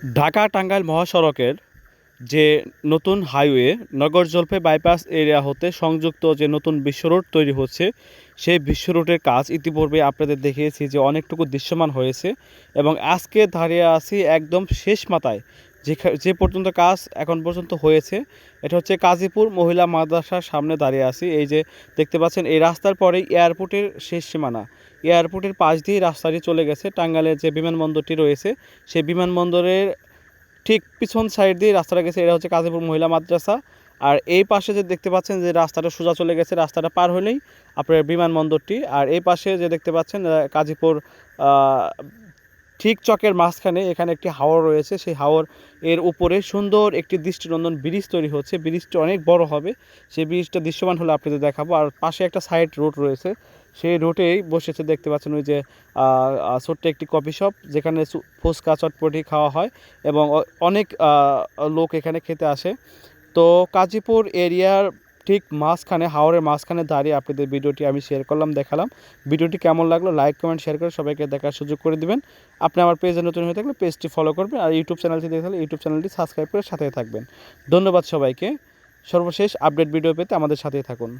ঢাকা টাঙ্গাইল মহাসড়কের যে নতুন হাইওয়ে, নগর জলপে বাইপাস এরিয়া হতে সংযুক্ত যে নতুন বিশ্ব রোড তৈরি হচ্ছে, সেই বিশ্ব রোডের কাজ ইতিপূর্বে আপনাদের দেখিয়েছি যে অনেকটুকু দৃশ্যমান হয়েছে এবং আজকে দাঁড়িয়ে আছি একদম শেষ মাথায় যে যে পর্যন্ত কাজ এখন পর্যন্ত হয়েছে, এটা হচ্ছে কাজীপুর মহিলা মাদ্রাসার সামনে দাঁড়িয়ে আছি। এই যে দেখতে পাচ্ছেন, এই রাস্তার পরেই এয়ারপোর্টের শেষ সীমানা। এয়ারপোর্টের পাশ দিয়েই রাস্তাটি চলে গেছে। টাঙ্গালের যে বিমানবন্দরটি রয়েছে, সেই বিমানবন্দরের ঠিক পিছন সাইড দিয়ে রাস্তাটা গেছে। এটা হচ্ছে কাজীপুর মহিলা মাদ্রাসা। আর এই পাশে যে দেখতে পাচ্ছেন যে রাস্তাটা সোজা চলে গেছে, রাস্তাটা পার হলেই আপনার বিমানবন্দরটি। আর এই পাশে যে দেখতে পাচ্ছেন কাজীপুর ঠিক চকের মাঝখানে এখানে একটি হাওর রয়েছে। সেই হাওর এর উপরে সুন্দর একটি দৃষ্টিনন্দন ব্রিজ তৈরি হচ্ছে। ব্রিজটা অনেক বড় হবে। সেই ব্রিজটা দৃশ্যমান হলে আপনাদের দেখাবো। আর পাশে একটা সাইড রোড রয়েছে। সেই রোডেই বসেছে দেখতে পাচ্ছেন ওই যে ছোট্ট একটি কফি শপ যেখানে ফুচকা, চটপটি খাওয়া হয় এবং অনেক লোক এখানে খেতে আসে। তো কাজীপুর এরিয়ার ঠিক মাঝখানে হাওড়ের মাঝখানে দাঁড়িয়ে আপনাদের ভিডিওটি আমি শেয়ার করলাম, দেখালাম। ভিডিওটি কেমন লাগল লাইক কমেন্ট শেয়ার করে সবাইকে দেখার সুযোগ করে দিবেন। আপনি আমার পেজে নতুন হয়ে থাকলে পেজটি ফলো করবেন আর ইউটিউব চ্যানেলটি দেখে ইউটিউব চ্যানেলটি সাবস্ক্রাইব করে সাথে থাকবেন। ধন্যবাদ সবাইকে। সর্বশেষ আপডেট ভিডিও পেতে আমাদের সাথেই থাকুন।